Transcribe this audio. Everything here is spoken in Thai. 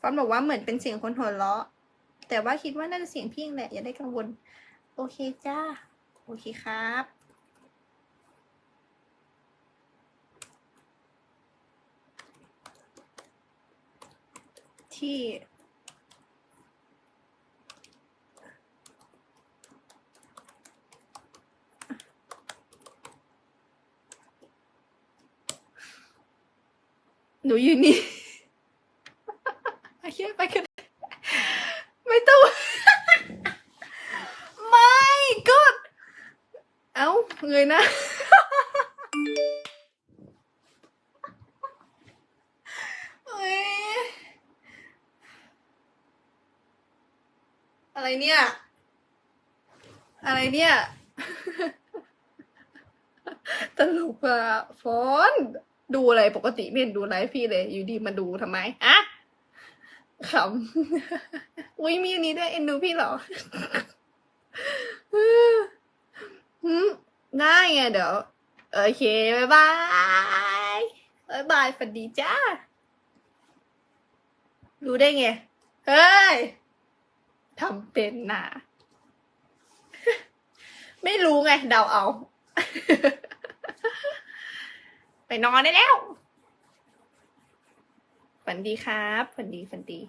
ฟอนบอกว่าเหมือนเป็นเสียงคนหัวเราะ แต่ว่าคิดว่าน่าจะเสียงพี่เองแหละ อย่าได้กังวล โอเคจ้า โอเคครับที่หนูอยู่นี่ เชื่อไปกันไม่ต้อง ไม่กดเอ้าเงยนะเอ้ยอะไรเนี่ย อะไรเนี่ยตลกอะฟอน ดูอะไรปกติไม่เห็นดูไลฟ์พี่เลย อยู่ดีมาดูทำไมอะ ขำอุ้ยมีอันนี้ด้วยเอ็นดูพี่เหรอหืมได้ไงเดี๋ยว โอเค บ๊ายบายบ๊ายบายฝันดีจ้า รู้ได้ไง เฮ้ยทำเป็นน่ะไม่รู้ไง เดาเอา ไปนอนได้แล้ว ฝันดีครับ ฝันดี ฝันดี